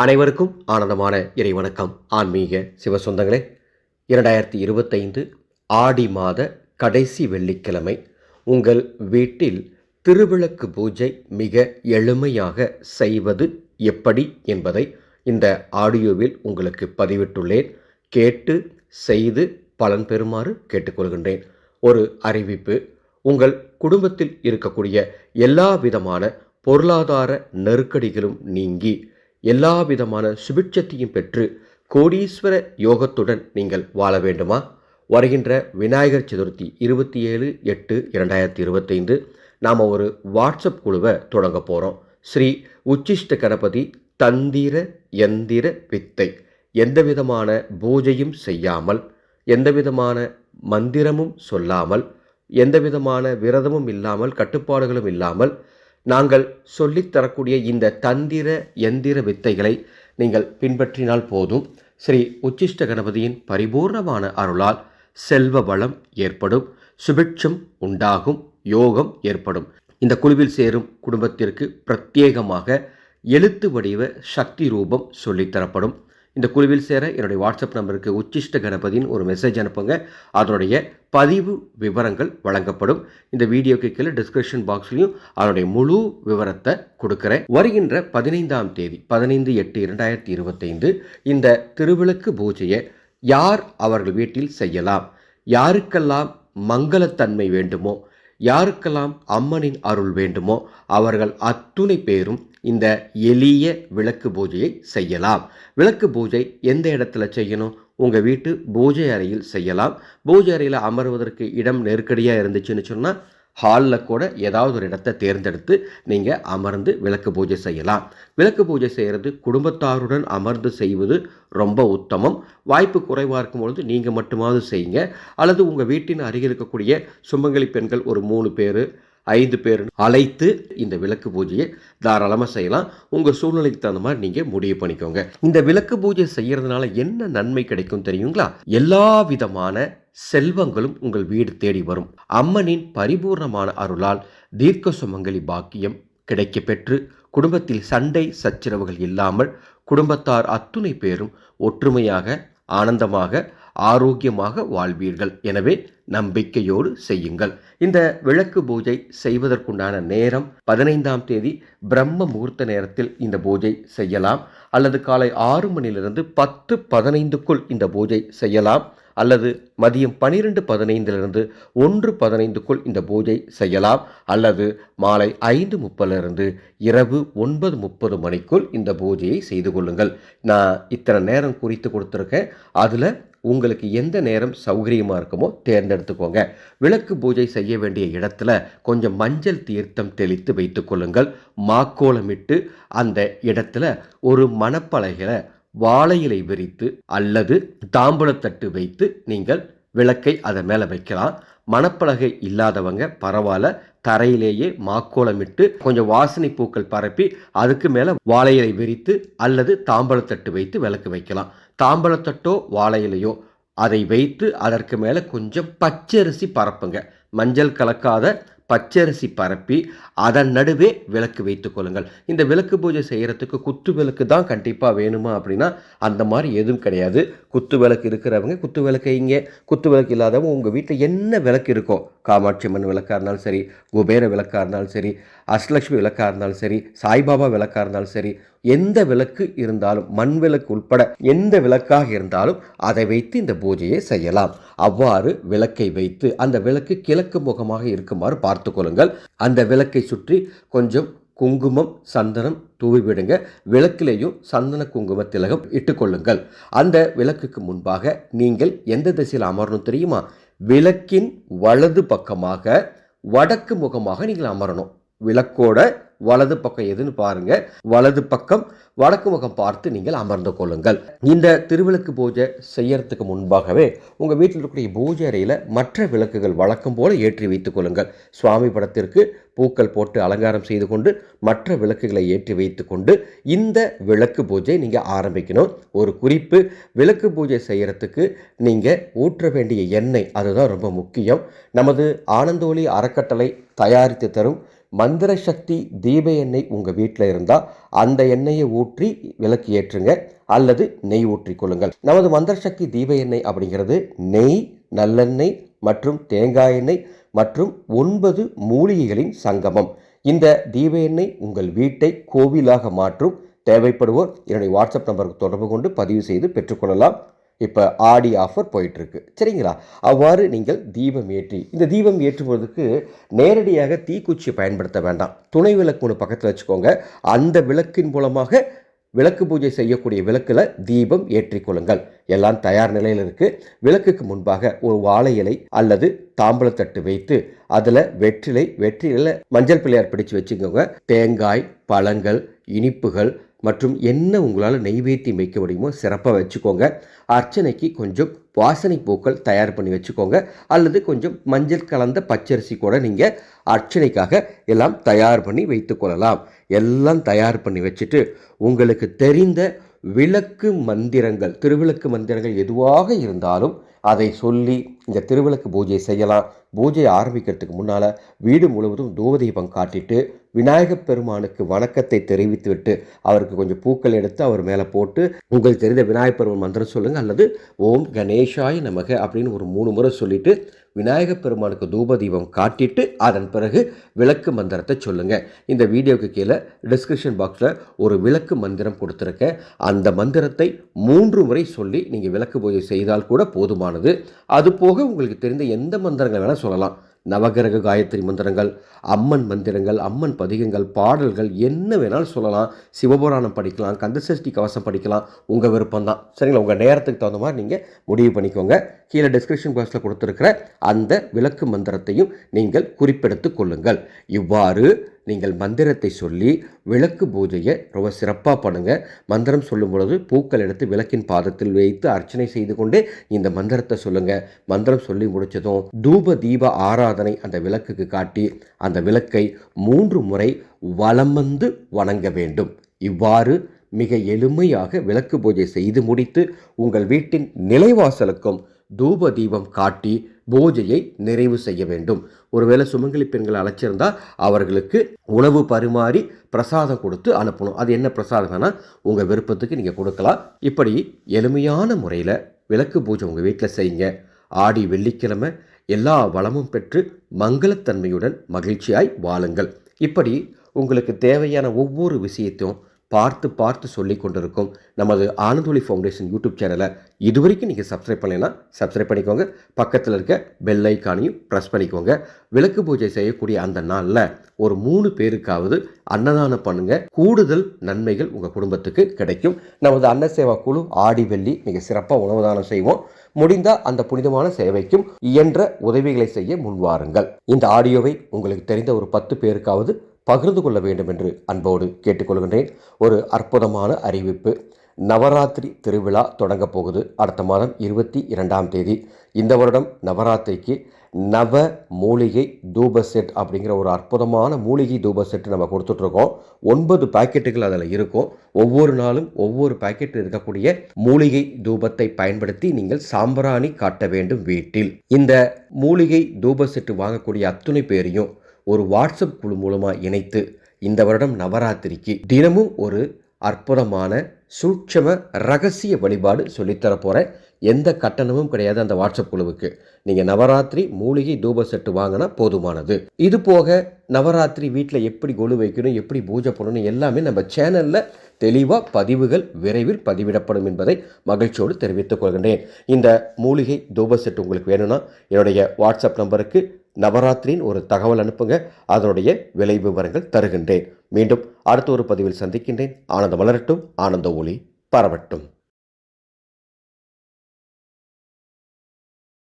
அனைவருக்கும் ஆனந்தமான இறைவணக்கம் ஆன்மீக சிவசொந்தங்களே இரண்டாயிரத்தி இருபத்தைந்து ஆடி மாத கடைசி வெள்ளிக்கிழமை உங்கள் வீட்டில் திருவிளக்கு பூஜை மிக எளிமையாக செய்வது எப்படி என்பதை இந்த ஆடியோவில் உங்களுக்கு பதிவிட்டுள்ளேன். கேட்டு செய்து பலன் பெறுமாறு கேட்டுக்கொள்கின்றேன். ஒரு அறிவிப்பு உங்கள் குடும்பத்தில் இருக்கக்கூடிய எல்லா விதமான பொருளாதார நெருக்கடிகளும் நீங்கி எல்லா விதமான சுபிட்சத்தையும் பெற்று கோடீஸ்வர யோகத்துடன் நீங்கள் வாழ வேண்டுமா? வருகின்ற விநாயகர் சதுர்த்தி இருபத்தி ஏழு எட்டு இரண்டாயிரத்தி இருபத்தைந்து நாம் ஒரு வாட்ஸ்அப் குழுவை தொடங்க போகிறோம் ஸ்ரீ உச்சிஷ்ட கணபதி தந்திர எந்திர வித்தை. எந்த விதமான பூஜையும் செய்யாமல் எந்த விதமான மந்திரமும் சொல்லாமல் எந்த விதமான விரதமும் இல்லாமல் கட்டுப்பாடுகளும் இல்லாமல் நாங்கள் சொல்லித்தரக்கூடிய இந்த தந்திர எந்திர வித்தைகளை நீங்கள் பின்பற்றினால் போதும். ஸ்ரீ உச்சிஷ்ட கணபதியின் பரிபூர்ணமான அருளால் செல்வ வளம் ஏற்படும் சுபிட்சம் உண்டாகும் யோகம் ஏற்படும். இந்த குழுவில் சேரும் குடும்பத்திற்கு பிரத்யேகமாக எழுத்து வடிவ சக்தி ரூபம் சொல்லித்தரப்படும் இந்த குழுவில் சேர என்னுடைய வாட்ஸ்அப் நம்பருக்கு உச்சிஷ்ட கணபதியின் ஒரு மெசேஜ் அனுப்புங்க. அதனுடைய பதிவு விவரங்கள் வழங்கப்படும். இந்த வீடியோக்கு கீழே டிஸ்கிரிப்ஷன் பாக்ஸ்லையும் அதனுடைய முழு விவரத்தை கொடுக்குறேன். வருகின்ற பதினைந்தாம் தேதி பதினைந்து எட்டு இரண்டாயிரத்தி இருபத்தைந்து இந்த திருவிளக்கு பூஜையை யார் அவர்கள் வீட்டில் செய்யலாம்? யாருக்கெல்லாம் மங்களத்தன்மை வேண்டுமோ யாருக்கெல்லாம் அம்மனின் அருள் வேண்டுமோ அவர்கள் அத்துணை பேரும் இந்த எளிய விளக்கு பூஜையை செய்யலாம். விளக்கு பூஜை எந்த இடத்துல செய்யணும்? உங்கள் வீட்டு பூஜை அறையில் செய்யலாம். பூஜை அறையில் அமர்வதற்கு இடம் நெருக்கடியாக இருந்துச்சுன்னு சொன்னால் ஹாலில் கூட ஏதாவது ஒரு இடத்தை தேர்ந்தெடுத்து நீங்கள் அமர்ந்து விளக்கு பூஜை செய்யலாம். விளக்கு பூஜை செய்கிறது குடும்பத்தாருடன் அமர்ந்து செய்வது ரொம்ப உத்தமம். வாய்ப்பு குறைவாக இருக்கும் பொழுது நீங்கள் மட்டுமாவது செய்யுங்க. அல்லது உங்கள் வீட்டின் அருகில் இருக்கக்கூடிய சுமங்கலி பெண்கள் ஒரு மூணு பேர் ஐந்து பேர் அழைத்து இந்த விளக்கு பூஜையை தாராளமாக செய்யலாம். உங்கள் சூழ்நிலைக்கு தகுந்த மாதிரி நீங்கள் முடிவு பண்ணிக்கோங்க. இந்த விளக்கு பூஜை செய்கிறதுனால என்ன நன்மை கிடைக்கும் தெரியுங்களா? எல்லா விதமான செல்வங்களும் உங்கள் வீடு தேடி வரும். அம்மனின் பரிபூர்ணமான அருளால் தீர்க்க சுமங்கலி பாக்கியம் கிடைக்க பெற்று குடும்பத்தில் சண்டை சச்சரவுகள் இல்லாமல் குடும்பத்தார் அத்துணை பேரும் ஒற்றுமையாக ஆனந்தமாக ஆரோக்கியமாக வாழ்வீர்கள். எனவே நம்பிக்கையோடு செய்யுங்கள். இந்த விளக்கு பூஜை செய்வதற்குண்டான நேரம் பதினைந்தாம் தேதி. பிரம்ம முகூர்த்த நேரத்தில் இந்த பூஜை செய்யலாம். அல்லது காலை ஆறு மணிலிருந்து பத்து பதினைந்துக்குள் இந்த பூஜை செய்யலாம். அல்லது மதியம் பனிரெண்டு பதினைந்திலிருந்து ஒன்று பதினைந்துக்குள் இந்த பூஜை செய்யலாம். அல்லது மாலை ஐந்து முப்பதிலிருந்து இரவு ஒன்பது முப்பது மணிக்குள் இந்த பூஜையை செய்து கொள்ளுங்கள். நான் இத்தனை நேரம் குறித்து கொடுத்துருக்கேன். அதில் உங்களுக்கு எந்த நேரம் சௌகரியமாக இருக்குமோ தேர்ந்தெடுத்துக்கோங்க. விளக்கு பூஜை செய்ய வேண்டிய இடத்துல கொஞ்சம் மஞ்சள் தீர்த்தம் தெளித்து வைத்துக்கொள்ளுங்கள் மாக்கோலமிட்டு அந்த இடத்துல ஒரு மணப்பலகையில் வாழையிலை விரித்து அல்லது தாம்பூலத்தட்டு வைத்து நீங்கள் விளக்கை அதை மேலே வைக்கலாம். மணப்பலகை இல்லாதவங்க பரவாயில்ல தரையிலேயே மாக்கோலமிட்டு கொஞ்சம் வாசனை பூக்கள் பரப்பி அதுக்கு மேலே வாழையிலை விரித்து அல்லது தாம்பழத்தட்டு வைத்து விளக்கு வைக்கலாம். தாம்பழத்தட்டோ வாழையிலையோ அதை வைத்து அதற்கு மேலே கொஞ்சம் பச்சரிசி பரப்புங்க. மஞ்சள் கலக்காத பச்சரிசி பரப்பி அதன் நடுவே விளக்கு வைத்துக் கொள்ளுங்கள். இந்த விளக்கு பூஜை செய்கிறதுக்கு குத்து விளக்கு தான் கண்டிப்பாக வேணுமா அப்படின்னா அந்த மாதிரி எதுவும் கிடையாது. குத்து விளக்கு இருக்கிறவங்க குத்து விளக்கு இங்கே குத்து விளக்கு இல்லாதவங்க உங்கள் வீட்டில் என்ன விளக்கு இருக்கோ காமாட்சி அம்மன் விளக்காக இருந்தாலும் சரி குபேர விளக்காக இருந்தாலும் சரி அஷ்டலட்சுமி விளக்காக இருந்தாலும் சரி சாய்பாபா விளக்காக இருந்தாலும் சரி எந்த விளக்கு இருந்தாலும் மண் விளக்கு உட்பட எந்த விளக்காக இருந்தாலும் அதை வைத்து இந்த பூஜையை செய்யலாம். அவ்வாறு விளக்கை வைத்து அந்த விளக்கு கிழக்கு முகமாக இருக்குமாறு பார்த்து கொள்ளுங்கள். அந்த விளக்கை சுற்றி கொஞ்சம் குங்குமம் சந்தனம் தூவி விடுங்க விளக்கிலேயும் சந்தன குங்கும திலகம் இட்டுக்கொள்ளுங்கள் அந்த விளக்குக்கு முன்பாக நீங்கள் எந்த திசையில் அமரணும் தெரியுமா? விளக்கின் வலது பக்கமாக வடக்கு முகமாக நீங்கள் அமரணும். விளக்கோட வலது பக்கம் எதுன்னு பாருங்க. வலது பக்கம் வடக்கு முகம் பார்த்து நீங்கள் அமர்ந்து கொள்ளுங்கள். இந்த திருவிளக்கு பூஜை செய்யறதுக்கு முன்பாகவே உங்கள் வீட்டில் இருக்கக்கூடிய பூஜை அறையில் மற்ற விளக்குகள் வழக்கம் போல ஏற்றி வைத்துக் கொள்ளுங்கள். சுவாமி படத்திற்கு பூக்கள் போட்டு அலங்காரம் செய்து கொண்டு மற்ற விளக்குகளை ஏற்றி வைத்து கொண்டு இந்த விளக்கு பூஜை நீங்கள் ஆரம்பிக்கணும். ஒரு குறிப்பு விளக்கு பூஜை செய்கிறதுக்கு நீங்கள் ஊற்ற வேண்டிய எண்ணெய் அதுதான் ரொம்ப முக்கியம். நமது ஆனந்தோலி அறக்கட்டளை தயாரித்து தரும் மந்திர சக்தி தீப எண்ணெய் உங்கள் வீட்டில் இருந்தால் அந்த எண்ணெயை ஊற்றி விளக்கு ஏற்றுங்க அல்லது நெய் ஊற்றிக்கொள்ளுங்கள் நமது மந்திர சக்தி தீப எண்ணெய் அப்படிங்கிறது நெய் நல்லெண்ணெய் மற்றும் தேங்காய் எண்ணெய் மற்றும் ஒன்பது மூலிகைகளின் சங்கமம். இந்த தீப எண்ணெய் உங்கள் வீட்டை கோவிலாக மாற்றும். தேவைப்படுவோர் என்னுடைய வாட்ஸ்அப் நம்பருக்கு தொடர்பு கொண்டு பதிவு செய்து பெற்றுக்கொள்ளலாம் இப்போ ஆடி ஆஃபர் போயிட்டுருக்கு. சரிங்களா? அவ்வாறு நீங்கள் தீபம் ஏற்றி இந்த தீபம் ஏற்றுவதற்கு நேரடியாக தீக்குச்சியை பயன்படுத்த வேண்டாம். துணை விளக்கு ஒன்று பக்கத்தில் வச்சுக்கோங்க. அந்த விளக்கின் மூலமாக விளக்கு பூஜை செய்யக்கூடிய விளக்கில் தீபம் ஏற்றிக்கொள்ளுங்கள் எல்லாம் தயார் நிலையில் இருக்குது விளக்குக்கு முன்பாக ஒரு வாழை இலை அல்லது தாம்பளத்தட்டு வைத்து அதில் வெற்றிலை வெற்றிலையில் மஞ்சள் பிள்ளையார் பிடிச்சு வச்சுக்கோங்க. தேங்காய் பழங்கள் இனிப்புகள் மற்றும் என்ன உங்களால் நெய்வேத்தியம் வைக்க முடியுமோ சிறப்பாக வச்சுக்கோங்க. அர்ச்சனைக்கு கொஞ்சம் வாசனை பூக்கள் தயார் பண்ணி வச்சுக்கோங்க. அல்லது கொஞ்சம் மஞ்சள் கலந்த பச்சரிசி கூட நீங்கள் அர்ச்சனைக்காக எல்லாம் தயார் பண்ணி வைத்துக்கொள்ளலாம் எல்லாம் தயார் பண்ணி வச்சுட்டு உங்களுக்கு தெரிந்த விளக்கு மந்திரங்கள் திருவிளக்கு மந்திரங்கள் எதுவாக இருந்தாலும் அதை சொல்லி இந்த திருவிளக்கு பூஜையை செய்யலாம். பூஜை ஆரம்பிக்கிறதுக்கு முன்னால் வீடு முழுவதும் தூவதீபம் காட்டிட்டு விநாயகப் பெருமானுக்கு வணக்கத்தை தெரிவித்துவிட்டு அவருக்கு கொஞ்சம் பூக்கள் எடுத்து அவர் மேலே போட்டு உங்களுக்கு தெரிந்த விநாயகப் பெருமான் மந்திரம் சொல்லுங்கள் அல்லது ஓம் கணேஷாய் நமக அப்படின்னு ஒரு மூணு முறை சொல்லிவிட்டு விநாயகப் பெருமானுக்கு தூப தீபம் காட்டிட்டு அதன் பிறகு விளக்கு மந்திரத்தை சொல்லுங்கள் இந்த வீடியோவுக்கு கீழே டிஸ்கிரிப்ஷன் பாக்ஸில் ஒரு விளக்கு மந்திரம் கொடுத்துருக்கேன் அந்த மந்திரத்தை மூன்று முறை சொல்லி நீங்கள் விளக்கு பூஜை செய்தால் கூட போதுமானது. அது போக உங்களுக்கு தெரிந்த எந்த மந்திரங்கள் வேணால் சொல்லலாம். நவகிரக காயத்ரி மந்திரங்கள் அம்மன் மந்திரங்கள் அம்மன் பதிகங்கள் பாடல்கள் என்ன வேணாலும் சொல்லலாம். சிவபுராணம் படிக்கலாம் கந்தசஷ்டி கவசம் படிக்கலாம் உங்கள் விருப்பம் தான் சரிங்களா? உங்கள் நேரத்துக்கு தகுந்த மாதிரி நீங்கள் முடிவு பண்ணிக்கோங்க. கீழே டிஸ்கிரிப்ஷன் பாக்ஸில் கொடுத்துருக்கிற அந்த விளக்கு மந்திரத்தையும் நீங்கள் குறிப்பெடுத்து கொள்ளுங்கள். இவ்வாறு நீங்கள் மந்திரத்தை சொல்லி விளக்கு பூஜையை ரொம்ப சிறப்பாக பண்ணுங்கள் மந்திரம் சொல்லும் பொழுது பூக்கள் எடுத்து விளக்கின் பாதத்தில் வைத்து அர்ச்சனை செய்து கொண்டே இந்த மந்திரத்தை சொல்லுங்கள் மந்திரம் சொல்லி முடித்ததும் தூப தீப ஆராதனை அந்த விளக்குக்கு காட்டி அந்த விளக்கை மூன்று முறை வலம் வந்து வணங்க வேண்டும். இவ்வாறு மிக எளிமையாக விளக்கு பூஜை செய்து முடித்து உங்கள் வீட்டின் நிலைவாசலுக்கும் தூப தீபம் காட்டி பூஜையை நிறைவு செய்ய வேண்டும். ஒருவேளை சுமங்கலி பெண்கள் அழைச்சிருந்தால் அவர்களுக்கு உணவு பரிமாறி பிரசாதம் கொடுத்து அனுப்பணும். அது என்ன பிரசாதம்னா உங்கள் விருப்பத்துக்கு நீங்கள் கொடுக்கலாம். இப்படி எளிமையான முறையில் விளக்கு பூஜை உங்கள் வீட்டில் செய்யுங்க. ஆடி வெள்ளிக்கிழமை எல்லா வளமும் பெற்று மங்களத்தன்மையுடன் மகிழ்ச்சியாய் வாழுங்கள். இப்படி உங்களுக்கு தேவையான ஒவ்வொரு விஷயத்தையும் பார்த்து பார்த்து சொல்லி கொண்டிருக்கும் நமது ஆனந்தொலி ஃபவுண்டேஷன் யூடியூப் சேனலை இதுவரைக்கும் நீங்கள் சப்ஸ்கிரைப் பண்ணலைன்னா சப்ஸ்கிரைப் பண்ணிக்கோங்க. பக்கத்தில் இருக்க பெல் ஐக்கானையும் ப்ரெஸ் பண்ணிக்கோங்க. விளக்கு பூஜை செய்யக்கூடிய அந்த நாளில் ஒரு மூணு பேருக்காவது அன்னதானம் பண்ணுங்க. கூடுதல் நன்மைகள் உங்கள் குடும்பத்துக்கு கிடைக்கும். நமது அன்ன சேவா குழு ஆடி வெள்ளி மிக சிறப்பாக உணவு தானம் செய்வோம். முடிந்தால் அந்த புனிதமான சேவைக்கும் இயன்ற உதவிகளை செய்ய முன்வாருங்கள். இந்த ஆடியோவை உங்களுக்கு தெரிந்த ஒரு பத்து பேருக்காவது பகிர்ந்து கொள்ள வேண்டும் என்று அன்போடு கேட்டுக்கொள்கின்றேன். ஒரு அற்புதமான அறிவிப்பு. நவராத்திரி திருவிழா தொடங்கப் போகுது. அடுத்த மாதம் இருபத்தி இரண்டாம் தேதி. இந்த வருடம் நவராத்திரிக்கு நவ மூலிகை தூப செட் அப்படிங்கிற ஒரு அற்புதமான மூலிகை தூப செட் நம்ம கொடுத்துட்ருக்கோம். ஒன்பது பாக்கெட்டுகள் அதில் இருக்கும். ஒவ்வொரு நாளும் ஒவ்வொரு பாக்கெட் இருக்கக்கூடிய மூலிகை தூபத்தை பயன்படுத்தி நீங்கள் சாம்பிராணி காட்ட வேண்டும் வீட்டில். இந்த மூலிகை தூப செட்டு வாங்கக்கூடிய அத்துணை பேரையும் ஒரு வாட்ஸ்அப் குழு மூலமாக இணைத்து இந்த வருடம் நவராத்திரிக்கு தினமும் ஒரு அற்புதமான சூட்சம ரகசிய வழிபாடு சொல்லித்தர போகிறேன் எந்த கட்டணமும் கிடையாது அந்த வாட்ஸ்அப் குழுவுக்கு. நீங்கள் நவராத்திரி மூலிகை தூப செட்டு வாங்கினா போதுமானது. இது போக நவராத்திரி வீட்டில் எப்படி கொலு வைக்கணும் எப்படி பூஜை பண்ணணும் எல்லாமே நம்ம சேனலில் தெளிவாக பதிவுகள் விரைவில் பதிவிடப்படும் என்பதை மகிழ்ச்சியோடு தெரிவித்துக் கொள்கின்றேன். இந்த மூலிகை தூப செட்டு உங்களுக்கு வேணும்னா என்னுடைய வாட்ஸ்அப் நம்பருக்கு நவராத்திரியின் ஒரு தகவல் அனுப்புங்க. அதனுடைய விலை விவரங்கள் தருகின்றேன். மீண்டும் அடுத்த ஒரு பதிவில் சந்திக்கின்றேன். ஆனந்த வளரட்டும். ஆனந்த ஒளி பரவட்டும்.